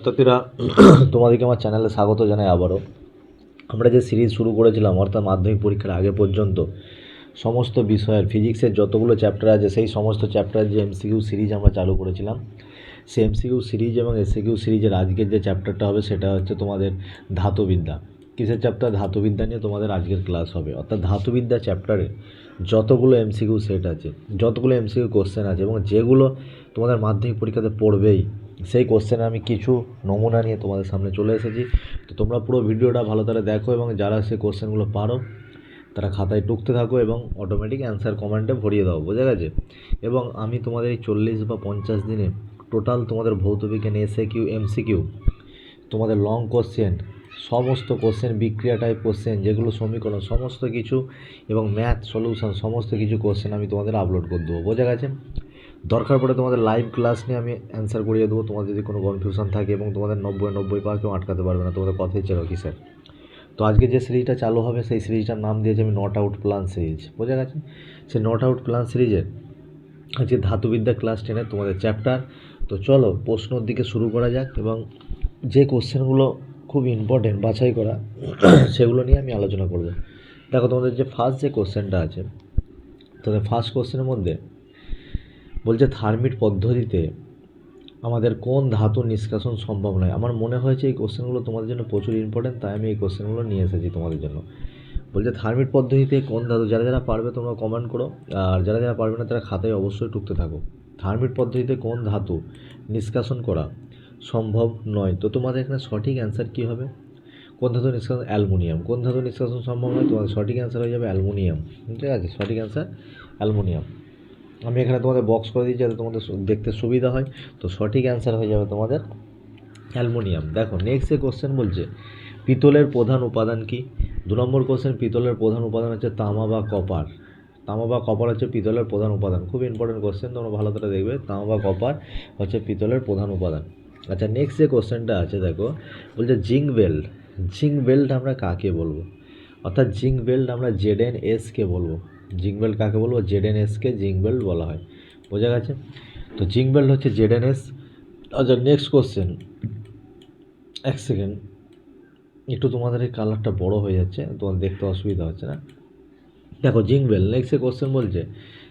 ছাত্রছাত্রীরা তোমাদেরকে আমার চ্যানেলে স্বাগত জানাই আবারও। আমরা যে সিরিজ শুরু করেছিলাম, অর্থাৎ মাধ্যমিক পরীক্ষার আগে পর্যন্ত, সমস্ত বিষয়ের ফিজিক্সের যতগুলো চ্যাপ্টার আছে, সেই সমস্ত চ্যাপ্টার যে এমসিকিউ সিরিজ আমরা চালু করেছিলাম, সেই এমসিকিউ সিরিজ এবং এসিকিউ সিরিজের আজকের যে চ্যাপ্টারটা হবে, সেটা হচ্ছে তোমাদের ধাতুবিদ্যা। কিসের চ্যাপ্টার ধাতুবিদ্যা নিয়ে তোমাদের আজকের ক্লাস হবে। অর্থাৎ ধাতুবিদ্যা চ্যাপ্টারে যতগুলো এমসিকিউ সেট আছে, যতগুলো এমসিকিউ কোশ্চেন আছে, এবং যেগুলো তোমাদের মাধ্যমিক পরীক্ষাতে পড়বেই সেই কোশ্চেনে আমি কিছু নমুনা নিয়ে তোমাদের সামনে চলে এসেছি। তো তোমরা পুরো ভিডিওটা ভালো করে দেখো এবং যারা সেই কোশ্চেনগুলো পারো, তারা খাতায় টুকতে থাকো এবং অটোমেটিক অ্যান্সার কমেন্টে ভরিয়ে দাও, বোঝা গেছে? এবং আমি তোমাদের এই চল্লিশ বা পঞ্চাশ দিনে টোটাল তোমাদের ভৌত বিজ্ঞান এসে কিউ এমসি কিউ তোমাদের লং কোশ্চেন সমস্ত কোশ্চেন বিক্রিয়া টাইপ কোশ্চেন যেগুলো সমীকরণ, সমস্ত কিছু এবং ম্যাথ সলিউশন সমস্ত কিছু কোশ্চেন আমি তোমাদের আপলোড করে দেবো, বোঝা গেছে? দরকার পড়ে তোমাদের লাইভ ক্লাস নিয়ে আমি অ্যান্সার করিয়ে দেবো। তোমাদের যদি কোনো কনফিউশন থাকে এবং তোমাদের নব্বই নব্বই পার কেউ আটকাতে পারবে না, তোমাদের কথাই ছিল কি স্যার তো আজকে যে সিরিজটা চালু হবে, সেই সিরিজটার নাম দিয়েছি আমি নট আউট প্ল্যান সিরিজ বোঝা গেছে? সেই নট আউট প্ল্যান সিরিজের আজকে ধাতুবিদ্যা ক্লাস টেনের তোমাদের চ্যাপ্টার তো চলো, প্রশ্নর দিকে শুরু করা যাক এবং যে কোশ্চেনগুলো খুব ইম্পর্টেন্ট বাছাই করা, সেগুলো নিয়ে আমি আলোচনা করব। দেখো, তোমাদের যে ফার্স্ট যে কোশ্চেনটা আছে, তোমাদের ফার্স্ট কোশ্চেনের মধ্যে বলছে, থার্মিট পদ্ধতিতে আমাদের কোন ধাতু নিষ্কাশন সম্ভব নয়? আমার মনে হয়েছে এই কোশ্চেনগুলো তোমাদের জন্য প্রচুর ইম্পর্টেন্ট তাই আমি এই কোশ্চেনগুলো নিয়ে এসেছি তোমাদের জন্য। বলছে, থার্মিট পদ্ধতিতে কোন ধাতু, যারা যারা পারবে তোমরা কমেন্ট করো, আর যারা যারা পারবে না তারা খাতায় অবশ্যই টুকতে থাকো। থার্মিট পদ্ধতিতে কোন ধাতু নিষ্কাশন করা সম্ভব নয়? তো তোমাদের এখানে সঠিক অ্যান্সার কী হবে? কোন ধাতু নিষ্কাশন? অ্যালুমিনিয়াম। কোন ধাতু নিষ্কাশন সম্ভব নয়? তোমাদের সঠিক অ্যান্সার হয়ে যাবে অ্যালুমিনিয়াম। ঠিক আছে? সঠিক অ্যান্সার অ্যালুমিনিয়াম। আমি এখানে তোমাদের বক্স করে দিয়েছি যাতে তোমাদের দেখতে সুবিধা হয়। তো সঠিক অ্যান্সার হয়ে যাবে তোমাদের অ্যালুমিনিয়াম। দেখো নেক্সট যে কোশ্চেন বলছে, পিতলের প্রধান উপাদান কি? দু নম্বর কোশ্চেন পিতলের প্রধান উপাদান হচ্ছে তামা বা কপার। তামা বা কপার হচ্ছে পিতলের প্রধান উপাদান। খুব ইম্পর্টেন্ট কোশ্চেন তোমরা ভালো করে দেখবে। তামা বা কপার হচ্ছে পিতলের প্রধান উপাদান। আচ্ছা নেক্সট যে কোশ্চেনটা আছে, দেখো, বলছে জিঙ্ক বেল্ট। জিঙ্ক বেল্ট আমরা কাকে বলব? অর্থাৎ জিঙ্ক বেল্ট আমরা জেড এন এসকে বলব। জিঙ্ক বেল্ট কাকে বলব? জেড এন এসকে জিঙ্ক বলা হয়। বোঝা গেছে? তো জিঙ্ক বেল্ট হচ্ছে জেড এন এস। আচ্ছা নেক্সট কোশ্চেন এক সেকেন্ড একটু তোমাদের এই কালারটা বড় হয়ে যাচ্ছে, তোমার দেখতে অসুবিধা হচ্ছে না। দেখো জিঙ্ক বেল নেক্সট কোশ্চেন বলছে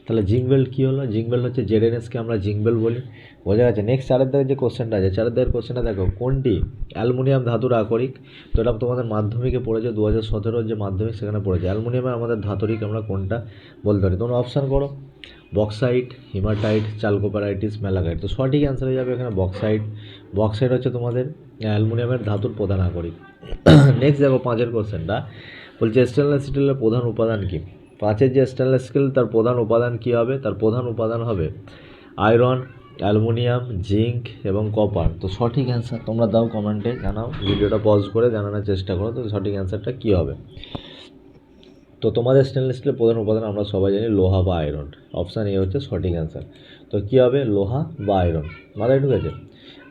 তাহলে জিঙ্ক বেল্ট কী হলো? জিঙ্ক বেল্ট হচ্ছে জেডএনএসকে আমরা জিঙ্ক বেল্ট বলি। বোঝা গেছে নেক্সট চারের দাগের যে কোশ্চেনটা আছে চারের দাগের কোশ্চেনটা দেখো, কোনটি? অ্যালুমিনিয়াম ধাতুর আকরিক, তো এটা তোমাদের মাধ্যমিকে পড়েছে দু হাজার সতেরোর যে মাধ্যমিক সেখানে পড়েছে। অ্যালুমিনিয়ামের আমাদের ধাতুরিক আমরা কোনটা বলতে পারি? তোমরা অপশান করো। বক্সাইট, হিমাটাইট, চালকোপারাইটিস ম্যালাগাইট তো সঠিক অ্যান্সার হয়ে যাবে এখানে বক্সাইট। বক্সাইট হচ্ছে তোমাদের অ্যালুমিনিয়ামের ধাতুর প্রধান আকরিক। নেক্সট দেখো পাঁচের কোশ্চেনটা বলছে স্টেনলেস স্টিলের প্রধান উপাদান কি? পাঁচের যে স্টেনলেস স্টিল তার প্রধান উপাদান কি হবে? তার প্রধান উপাদান হবে আয়রন অ্যালুমিনিয়াম জিঙ্ক এবং কপার তো সঠিক অ্যান্সার তোমরা দাও কমেন্টে জানাও। ভিডিওটা পজ করে জানানোর চেষ্টা করো, তো সঠিক অ্যান্সারটা কী হবে? তো তোমাদের স্টেনলেস স্টিলের প্রধান উপাদান আমরা সবাই জানি লোহা বা আয়রন অপশান এ হচ্ছে সঠিক অ্যান্সার তো কী হবে? লোহা বা আয়রন মাথায় ঢুকেছে?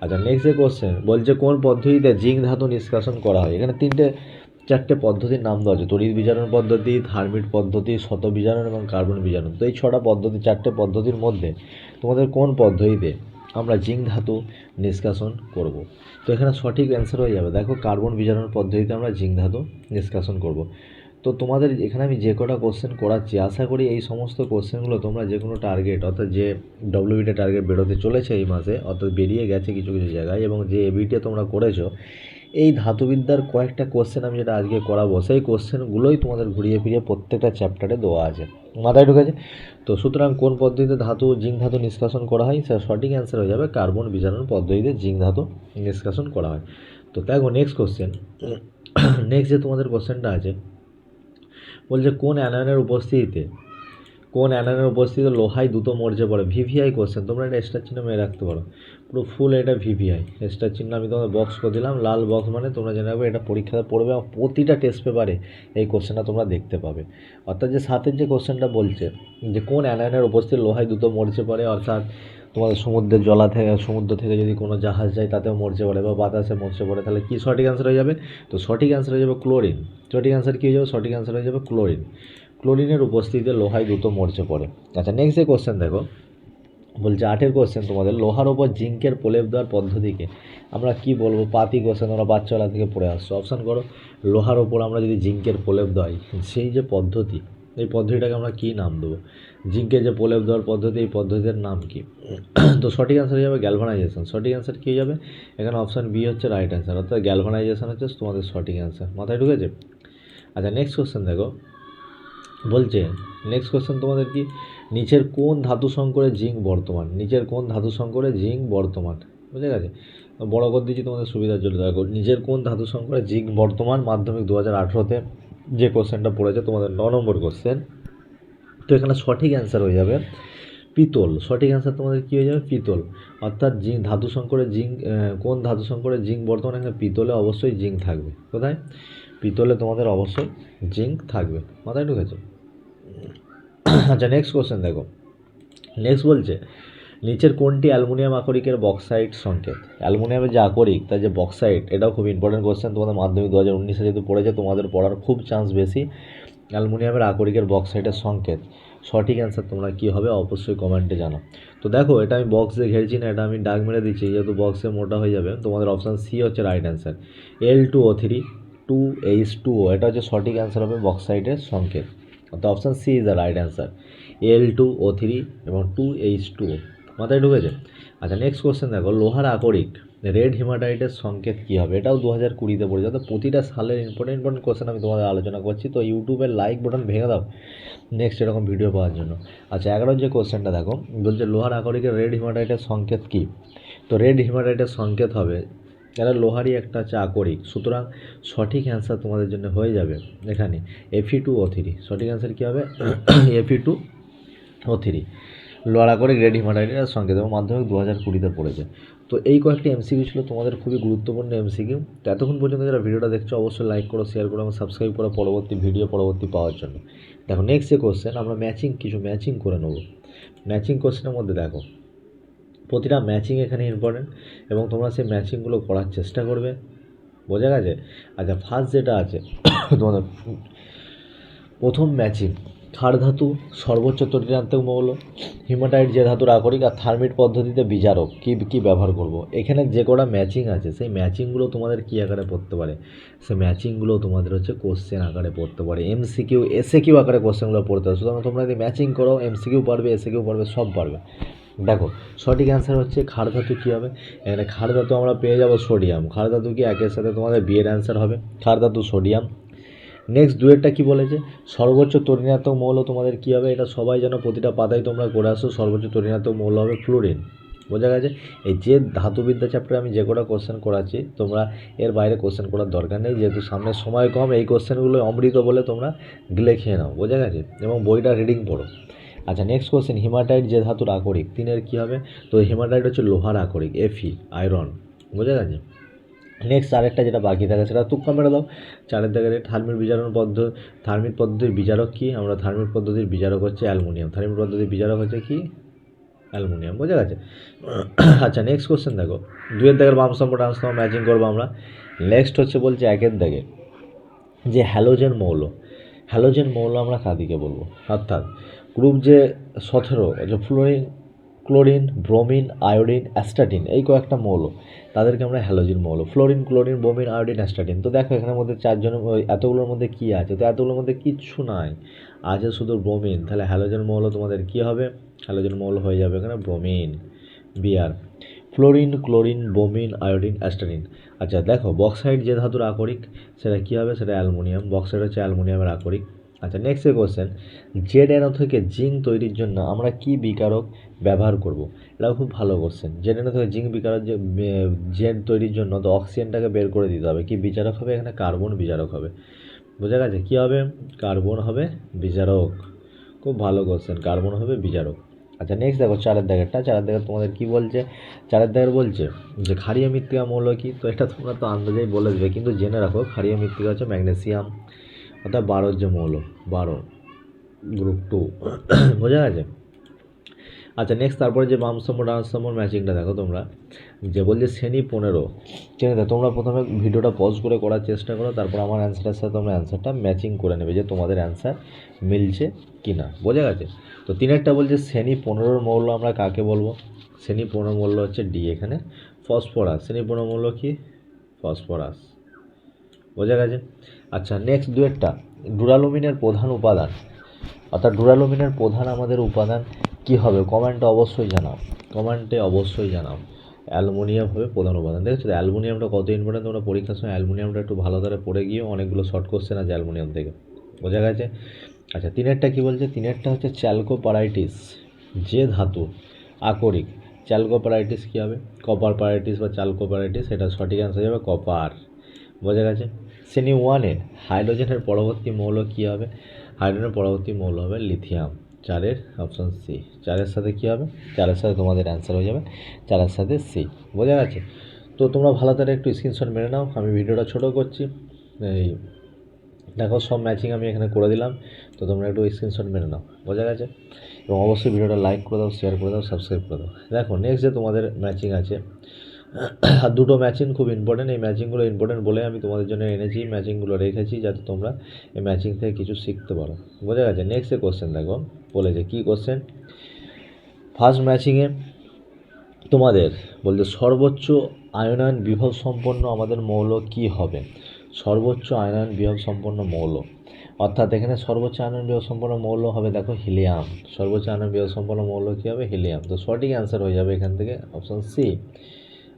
আচ্ছা নেক্সট যে কোশ্চেন বলছে কোন পদ্ধতিতে জিঙ্ক ধাতু নিষ্কাশন করা হয়? এখানে তিনটে চারটে পদ্ধতির নাম দেওয়া আছে। তড়িৎ বিজারণ পদ্ধতি থার্মিট পদ্ধতি, শত বিজারণ এবং কার্বন বিজারণ। তো এই ছটা পদ্ধতি, চারটে পদ্ধতির মধ্যে তোমাদের কোন পদ্ধতিতে আমরা জিঙ্ক ধাতু নিষ্কাশন করব? তো এখানে সঠিক অ্যান্সার হয়ে যাবে। দেখো, কার্বন বিজারণ পদ্ধতিতে আমরা জিঙ্ক ধাতু নিষ্কাশন করব। তো তোমাদের এখানে আমি যে কটা কোশ্চেন করাচ্ছি, আশা করি এই সমস্ত কোশ্চেনগুলো তোমরা যে কোনো টার্গেট অর্থাৎ যে ডব্লিউবিটা টার্গেট বেরোতে চলেছে এই মাসে, অর্থাৎ বেরিয়ে গেছে কিছু কিছু জায়গায় এবং যে এবিটা তোমরা করেছ এই ধাতুবিদ্যার কয়েকটা কোশ্চেন আমি যেটা আজকে করাবো, সেই কোশ্চেনগুলোই তোমাদের ঘুরিয়ে ফিরিয়ে প্রত্যেকটা চ্যাপ্টারে দেওয়া আছে। মাথায় ঢুকেছে? তো সুতরাং কোন পদ্ধতিতে ধাতু, জিঙ্ক ধাতু নিষ্কাশন করা হয়? সেটা সঠিক অ্যান্সার হয়ে যাবে কার্বন বিজারণ পদ্ধতিতে জিঙ্ক ধাতু নিষ্কাশন করা হয়। তো দেখো নেক্সট কোশ্চেন নেক্সট যে তোমাদের কোশ্চেনটা আছে, বলছে কোন অ্যানায়নের উপস্থিতিতে কোন অ্যানায়নের উপস্থিত লোহাই দ্রুত মরচে পড়ে। ভিভিআই কোশ্চেন তোমরা এটা স্টার চিহ্ন মেরে রাখতে পারো। পুরো ফুল এটা ভিভিআই স্টার চিহ্ন আমি তোমাদের বক্স করে দিলাম। লাল বক্স মানে তোমরা জেনে রাখবে এটা পরীক্ষাতে পড়বে এবং প্রতিটা টেস্ট পেপারে এই কোশ্চেনটা তোমরা দেখতে পাবে। অর্থাৎ যে সাতের যে কোশ্চেনটা বলছে, যে কোন অ্যানায়নের উপস্থিত লোহাই দ্রুত মরচে পড়ে, অর্থাৎ তোমাদের সমুদ্রের জলা থেকে, সমুদ্র থেকে যদি কোনো জাহাজ যায়, তাতেও মরচে পড়ে বা বাতাসে মরচে পড়ে, তাহলে কী সঠিক অ্যান্সার হয়ে যাবে? তো সঠিক অ্যান্সার হয়ে যাবে ক্লোরিন সঠিক অ্যান্সার কী হয়ে যাবে? সঠিক অ্যান্সার হয়ে যাবে ক্লোরিন ক্লোরিনের উপস্থিতিতে লোহায় দ্রুত মরচে পড়ে। আচ্ছা নেক্সট যে কোশ্চেন দেখো। বলছে, আটের কোশ্চেন তোমাদের লোহার ওপর জিঙ্কের প্রলেপ দেওয়ার পদ্ধতিকে আমরা কি বলব? পাতি কোশ্চেন তোমরা বাচ্চাবেলা থেকে পড়ে আসছো। অপশান করো, লোহার ওপর আমরা যদি জিঙ্কের প্রলেপ দেওয়াই, সেই যে পদ্ধতি, এই পদ্ধতিটাকে আমরা কী নাম দেবো? জিঙ্কের যে প্রলেপ দেওয়ার পদ্ধতি, এই পদ্ধতির নাম কি? তো সঠিক অ্যান্সার হয়ে যাবে গ্যালভানাইজেশন সঠিক অ্যান্সার কী হয়ে যাবে? এখানে অপশান বি হচ্ছে রাইট অ্যান্সার অর্থাৎ গ্যালভানাইজেশন হচ্ছে তোমাদের সঠিক অ্যান্সার মাথায় ঢুকেছে? আচ্ছা নেক্সট কোশ্চেন দেখো। বলছে নেক্সট কোয়েশ্চেন তোমাদের কি? নিচের কোন ধাতু সংকরে জিঙ্ক বর্তমান? নিচের কোন ধাতু সংকরে জিঙ্ক বর্তমান? বুঝে গেছে? বড় করে দিচ্ছি তোমাদের সুবিধার জন্য দেখো, নিচের কোন ধাতু সংকরে জিঙ্ক বর্তমান? মাধ্যমিক দু হাজার আঠেরোতে যে কোশ্চেনটা পড়েছে, তোমাদের ন নম্বর কোশ্চেন তো এখানে সঠিক অ্যান্সার হয়ে যাবে পিতল। সঠিক অ্যান্সার তোমাদের কী হয়ে যাবে? পিতল। অর্থাৎ জিঙ্ক, ধাতু সংকরে জিঙ্ক কোন ধাতু সংকরে জিঙ্ক বর্তমানে? এখানে পিতলে অবশ্যই জিঙ্ক থাকবে। কোথায়? পিতলে তোমাদের অবশ্যই জিঙ্ক থাকবে। মাথায় ঢুকেছে? আচ্ছা নেক্সট কোশ্চেন দেখো। নেক্সট বলছে, নিচের কোনটি অ্যালুমিনিয়াম আকরিকের বক্সাইট সংকেত? অ্যালুমিনিয়ামের যে আকরিক, তার যে বক্সাইট, এটাও খুব ইম্পর্টেন্ট কোশ্চেন তোমাদের মাধ্যমিক দু হাজার উনিশে যেহেতু পড়েছে, তোমাদের পড়ার খুব চান্স বেশি অ্যালুমিনিয়ামের আকরিকের বক্সাইটের সংকেত। সঠিক অ্যান্সার তোমরা কী হবে অবশ্যই কমেন্টে জানো তো দেখো, এটা আমি বক্স ঘেরছি না, এটা আমি ডাক মেরে দিচ্ছি, যেহেতু বক্সে মোটা হয়ে যাবে। তোমাদের অপশান সি হচ্ছে right answer L two O three two H two O এটা হচ্ছে সঠিক অ্যান্সার হবে বক্সাইটের সংকেত। অর্থাৎ option C is the right answer L two O three এবং টু এইচ টু ও মাথায় ঢুকেছে? আচ্ছা নেক্সট কোশ্চেন দেখো, লোহার আকরিক রেড হিমাটাইটের সংকেত কী হবে? এটাও দু হাজার কুড়িতে পড়েছে, অর্থাৎ প্রতিটা সালের ইম্পর্টেন্ট ইম্পর্টেন্ট কোশ্চেন আমি তোমাদের আলোচনা করছি। তো ইউটিউবের লাইক বাটন ভেঙে দাও নেক্সট এরকম ভিডিও পাওয়ার জন্য। আচ্ছা এগারোর যে কোশ্চেনটা দেখো, বলছে লোহার আকরিকের রেড হিমাটাইটের সংকেত কী? তো রেড হিমাটাইটের সংকেত হবে এরা লোহারই একটা হচ্ছে আকরিক সুতরাং সঠিক অ্যান্সার তোমাদের জন্য হয়ে যাবে এখানে F E two O three সঠিক অ্যান্সার কী হবে? এফি টু ও থ্রি লড়া করে গ্রেড হিমাটাইটের সংকেত এবং মাধ্যমিক দু হাজার কুড়িতে পড়েছে। তো এই কয়েকটি এমসিকিউ ছিল তোমাদের খুবই গুরুত্বপূর্ণ এমসিকিউ তো এতক্ষণ পর্যন্ত যারা ভিডিওটা দেখছ, অবশ্যই লাইক করো শেয়ার করো এবং সাবস্ক্রাইব করো পরবর্তী ভিডিও পরবর্তী পাওয়ার জন্য। দেখো নেক্সট যে কোশ্চেন আমরা ম্যাচিং কিছু ম্যাচিং করে নেব। ম্যাচিং কোশ্চেনের মধ্যে দেখো। প্রতিটা ম্যাচিং এখানে ইম্পর্টেন্ট এবং তোমরা সেই ম্যাচিংগুলো করার চেষ্টা করবে। বোঝা গেছে? আচ্ছা ফার্স্ট যেটা আছে, তোমাদের প্রথম ম্যাচিং ক্ষার ধাতু, সর্বোচ্চ তরিণাত্মক মৌল হিমাটাইট যে ধাতুর আকরিক আর থার্মিট পদ্ধতিতে বিচারক, কী কী ব্যবহার করব? এখানে যে কটা ম্যাচিং আছে, সেই ম্যাচিংগুলো তোমাদের কী আকারে পড়তে পারে? সেই ম্যাচিংগুলো তোমাদের হচ্ছে কোশ্চেন আকারে পড়তে পারে। এমসিকিউ এসে কিউ আকারে কোশ্চেনগুলো পড়তে হবে সুতরাং তোমরা যদি ম্যাচিং করো এমসি কিউ পারবে এসে কিউ পারবে, সব পারবে। দেখো, সঠিক অ্যান্সার হচ্ছে ক্ষার ধাতু কী হবে? এখানে ক্ষার ধাতু আমরা পেয়ে যাব সোডিয়াম ক্ষার ধাতু কি একের সাথে তোমাদের বিয়ের অ্যান্সার হবে? ক্ষার ধাতু সোডিয়াম নেক্সট দুয়েরটা কী বলেছে? সর্বোচ্চ তরিণাত্মক মৌল তোমাদের কী হবে? এটা সবাই যেন প্রতিটা পাতায় তোমরা করে আসো, সর্বোচ্চ তরিণাত্মক মৌল হবে ফ্লোরিন বোঝা গেছে? এই যে ধাতুবিদ্যা চ্যাপ্টারে আমি যে কটা কোশ্চেন করাচ্ছি, তোমরা এর বাইরে কোশ্চেন করার দরকার নেই, যেহেতু সামনে সময় কম, এই কোশ্চেনগুলো অমৃত বলে তোমরা গিলে খেয়ে নাও, বোঝা গেছে? এবং বইটা রিডিং পড়ো। আচ্ছা নেক্সট কোশ্চেন হিমাটাইট যে ধাতুর আকরিক, তিনের কী হবে? তো হিমাটাইট হচ্ছে লোহার আকরিক এফি আয়রন বোঝা গেছে? নেক্সট আরেকটা যেটা বাকি থাকে সেটা তুক্কা মেরে দাও। চারের দাগের থার্মিক বিচারণ পদ্ধতি থার্মিক পদ্ধতির বিচারক কী? আমরা থার্মিক পদ্ধতির বিচারক হচ্ছে অ্যালুমিনিয়াম। থার্মিক পদ্ধতির বিচারক হচ্ছে কি? অ্যালুমিনিয়াম, বোঝা গেছে? আচ্ছা নেক্সট কোশ্চেন দেখো। দুয়ের দাগের বাম স্তম্ভ ডান ম্যাচিং করব আমরা। নেক্সট হচ্ছে বলছে একের দাগে যে হ্যালোজেন মৌল। হ্যালোজেন মৌল আমরা কাদিকে বলব। অর্থাৎ গ্রুপ যে সতেরো, যে fluorine, chlorine, bromine, iodine, astatine, এই কয়েকটা মৌল, তাদেরকে আমরা হ্যালোজিন মৌল, fluorine, chlorine, bromine, iodine, astatine. তো দেখো এখানের মধ্যে চারজনের এতগুলোর মধ্যে কী আছে? তো এতগুলোর মধ্যে কিচ্ছু নাই। আছে শুধু ব্রোমিন। তাহলে হ্যালোজেন মৌল তোমাদের কী হবে? হ্যালোজেন মৌল হয়ে যাবে এখানে bromine. B R fluorine chlorine, bromine, iodine astatine আচ্ছা দেখো, বক্সাইড যে ধাতুর আকরিক, সেটা কী হবে? সেটা অ্যালুমিনিয়াম। বক্সাইড হচ্ছে অ্যালুমিনিয়ামের আকরিক। আচ্ছা নেক্সট কোশ্চেন জেড এনো থেকে জিঙ্ক তৈরির জন্য আমরা কি বিকারক ব্যবহার করব? এটাও খুব ভালো কোশ্চেন জেড এনো থেকে জিঙ্ক বিকারক যে জেড তৈরির জন্য তো অক্সিজেনটাকে বের করে দিতে হবে। কি বিচারক হবে? এখানে কার্বন বিচারক হবে। বোঝা গেছে? কী হবে? কার্বন হবে বিচারক। খুব ভালো কোশ্চেন কার্বন হবে বিচারক। আচ্ছা নেক্সট দেখো চারের দাগেরটা। চারের দাগের তোমাদের কি বলছে? চারের দাগের বলছে যে, ক্ষারীয় মৃত্তিকা মৌল কি? তো এটা তোমরা তো আন্দাজেই বলে দেবে, কিন্তু জেনে রাখো, ক্ষারীয় মৃত্তিকা হচ্ছে ম্যাগনেসিয়াম, অর্থাৎ বারোর যে মৌল, বারো গ্রুপ টু বোঝা গেছে? আচ্ছা নেক্সট তারপরে যে বাম স্তম্ভ ডান স্তম্ভর ম্যাচিংটা দেখো তোমরা। যে বলছে শ্রেণি পনেরো। ঠিক আছে, তোমরা প্রথমে ভিডিওটা পজ করে করার চেষ্টা করো, তারপর আমার অ্যান্সারের সাথে তোমরা অ্যান্সারটা ম্যাচিং করে নেবে যে তোমাদের অ্যান্সার মিলছে কি না বোঝা গেছে? তো তিনেরটা বলছে শ্রেণি পনেরোর মৌল আমরা কাকে বলব? শ্রেণি পনেরো মৌল হচ্ছে ডি এখানে। ফসফরাস শ্রেণি পনেরো মৌল কি? ফসফরাস বোঝা গেছে? আচ্ছা নেক্সট দুয়েরটা। ডুরালুমিনের প্রধান উপাদান। অর্থাৎ ডুরালুমিনের প্রধান আমাদের উপাদান কি হবে? কমেন্টে অবশ্যই জানাও। কমেন্টে অবশ্যই জানাও। অ্যালুমিনিয়াম হবে প্রধান উপাদান। দেখেছ অ্যালুমিনিয়ামটা কত ইম্পর্টেন্ট তোমরা পরীক্ষার সময় অ্যালুমিনিয়ামটা একটু ভালো করে পড়ে গিয়ে অনেকগুলো শর্ট কোশ্চেন আছে অ্যালুমিনিয়াম থেকে। বোঝা গেছে? আচ্ছা তিনেরটা কী বলছে? তিনেরটা হচ্ছে চ্যালকোপারাইটিস যে ধাতু আকরিক। চ্যালকোপারাইটিস কী হবে? কপার প্যারাইটিস বা চালকোপারাইটিস এটা সঠিক অ্যান্সার যাবে কপার বোঝা গেছে? শ্রেণি ওয়ানে হাইড্রোজেনের পরবর্তী মৌল কী হবে? হাইড্রোজেনের পরবর্তী মৌল হবে লিথিয়াম চারের অপশান সি চারের সাথে কী হবে? চারের সাথে তোমাদের অ্যান্সার হয়ে যাবে। চারের সাথে সি বোঝা গেছে? তো তোমরা ভালো করে একটু স্ক্রিনশট মেরে নাও। আমি ভিডিওটা ছোট করছি। এই দেখো, সব ম্যাচিং আমি এখানে করে দিলাম। তো তোমরা একটু স্ক্রিনশট মেরে নাও। বোঝা গেছে? এবং অবশ্যই ভিডিওটা লাইক করে দাও শেয়ার করে দাও সাবস্ক্রাইব করে দাও। দেখো নেক্সট যে তোমাদের ম্যাচিং আছে আর দুটো ম্যাচিং খুব ইম্পর্টেন্ট এই ম্যাচিংগুলো ইম্পর্টেন্ট বলে আমি তোমাদের জন্য এনেছি ম্যাচিংগুলো রেখেছি যাতে তোমরা এই ম্যাচিং থেকে কিছু শিখতে পারো। বোঝা গেছে? নেক্সট কোশ্চেন দেখো। বলেছে কী কোশ্চেন ফার্স্ট ম্যাচিংয়ে তোমাদের বলতে সর্বোচ্চ আয়নায়ন বিভব সম্পন্ন আমাদের মৌল কি হবে? সর্বোচ্চ আয়নায়ন বিভব সম্পন্ন মৌল। অর্থাৎ এখানে সর্বোচ্চ আয়নন বিভব সম্পন্ন মৌল হবে দেখো হিলিয়াম। সর্বোচ্চ আয়নন বিভব সম্পন্ন মৌল কী হবে? হিলিয়াম। তো সঠিক অ্যান্সার হয়ে যাবে এখান থেকে অপশান সি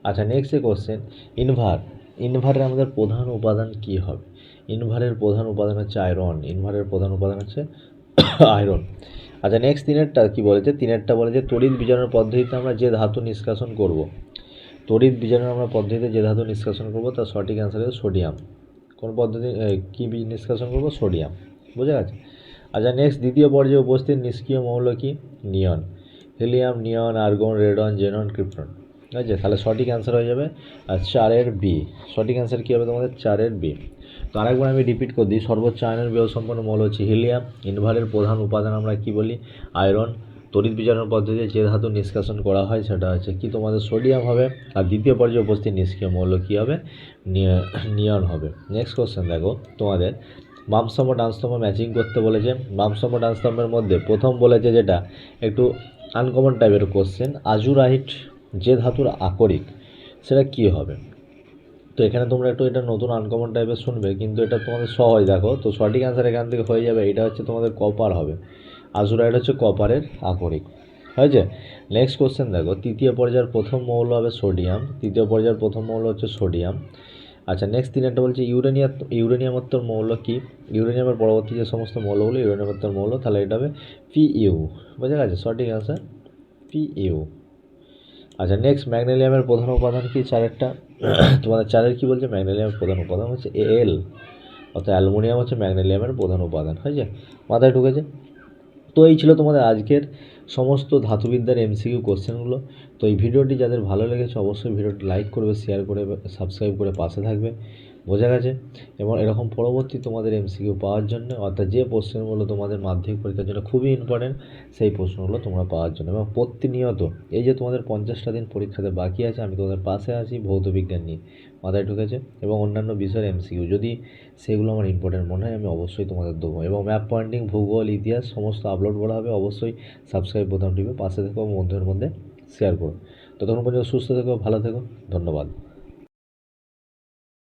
আচ্ছা নেক্সট কোশ্চেন ইনভার ইনভারের আমাদের প্রধান উপাদান কি হবে? ইনভারের প্রধান উপাদান হচ্ছে আয়রন ইনভারের প্রধান উপাদান হচ্ছে আয়রন আচ্ছা নেক্সট তিনেরটা কি বলেছে তিনেরটা বলে যে তড়িৎ বিজারণ পদ্ধতিতে আমরা যে ধাতু নিষ্কাশন করব। তড়িৎ বিজারণ আমরা পদ্ধতিতে যে ধাতু নিষ্কাশন করব, তার সঠিক অ্যান্সার হচ্ছে সোডিয়াম কোন পদ্ধতি কি নিষ্কাশন করব? সোডিয়াম বোঝা গেছে? আচ্ছা নেক্সট দ্বিতীয় পর্যায়ে উপস্থিত নিষ্ক্রিয় মৌল কি? Neon. Helium neon argon radon xenon krypton ঠিক আছে? তাহলে সঠিক অ্যান্সার হয়ে যাবে চারের বি সঠিক অ্যান্সার কী হবে তোমাদের? চারের বি তো আরেকবার আমি রিপিট করে দিই, সর্বোচ্চ আয়নের সম্পন্ন মৌল হচ্ছে হিলিয়াম ইনভারের প্রধান উপাদান আমরা কি বলি? আয়রন তড়িৎ বিজারণ পদ্ধতিতে যে ধাতু নিষ্কাশন করা হয় সেটা হচ্ছে কি? তোমাদের সোডিয়াম হবে আর দ্বিতীয় পর্যায়ে উপস্থিত নিষ্ক্রিয় মৌল কী হবে? নিয়- নিয়ন হবে। নেক্সট কোশ্চেন দেখো, তোমাদের বামস্তম্ভ ডানস্তম্ভ ম্যাচিং করতে বলেছে। বামস্তম্ভ ডানস্তম্ভের মধ্যে প্রথম বলেছে যেটা, একটু আনকমন টাইপের কোশ্চেন আজুরাইট যে ধাতুর আকরিক, সেটা কি হবে? তো এখানে তোমরা একটু এটা নতুন আনকমন টাইপের শুনবে, কিন্তু এটা তোমাদের সহজ, দেখো। তো সঠিক অ্যান্সার এখান থেকে হয়ে যাবে, এটা হচ্ছে তোমাদের কপার হবে। আজুরাইট হচ্ছে কপারের আকরিক। হয়েছে? নেক্সট কোশ্চেন দেখো। তৃতীয় পর্যায়ের প্রথম মৌল হবে সোডিয়াম তৃতীয় পর্যায়ের প্রথম মৌল হচ্ছে সোডিয়াম আচ্ছা নেক্সট তিন একটা বলছে। ইউরেনিয়াম ইউরেনিয়ামোত্তর মৌল কি? ইউরেনিয়ামের পরবর্তী যে সমস্ত মৌলগুলো ইউরেনিয়ামোত্তর মৌল, তাহলে এটা হবে পি ইউ বোঝা গেছে? সঠিক অ্যান্সার পি ইউ আচ্ছা নেক্সট ম্যাগনেলিয়ামের প্রধান উপাদান কি? চারেরটা। তোমাদের চারের কি বলছে? ম্যাগনেলিয়ামের প্রধান উপাদান হচ্ছে এল অর্থাৎ অ্যালুমিনিয়াম হচ্ছে ম্যাগনেলিয়ামের প্রধান উপাদান হয়েছে মাথায় ঢুকেছে? তো এই ছিল তোমাদের আজকের সমস্ত ধাতুবিদ্যার এমসিকিউ কোশ্চেনগুলো তো এই ভিডিওটি যাদের ভালো লেগেছে অবশ্যই ভিডিওটি লাইক করবে শেয়ার করে সাবস্ক্রাইব করে পাশে থাকবে। বোঝা গেছে? এবং এরকম পরবর্তী তোমাদের এমসিকিউ পাওয়ার জন্য, অর্থাৎ যে প্রশ্নগুলো তোমাদের মাধ্যমিক পরীক্ষার জন্য খুবই ইম্পর্টেন্ট সেই প্রশ্নগুলো তোমরা পাওয়ার জন্য। এবং প্রতিনিয়ত, এই যে তোমাদের পঞ্চাশটা দিন পরীক্ষাতে বাকি আছে, আমি তোমাদের পাশে আছি ভৌত বিজ্ঞান নিয়ে। মাথায় ঢুকেছে? এবং অন্যান্য বিষয়ের এমসিকিউ যদি সেগুলো আমার ইম্পর্টেন্ট মনে হয়, আমি অবশ্যই তোমাদের দেবো। এবং ম্যাপ পয়েন্টিং ভূগোল, ইতিহাস সমস্ত আপলোড করা হবে, অবশ্যই সাবস্ক্রাইব বোতাম টিপে পাশে থেকো বন্ধুদের মধ্যে শেয়ার করো। ততক্ষণ পর্যন্ত সুস্থ থেকো, ভালো থেকো, ধন্যবাদ।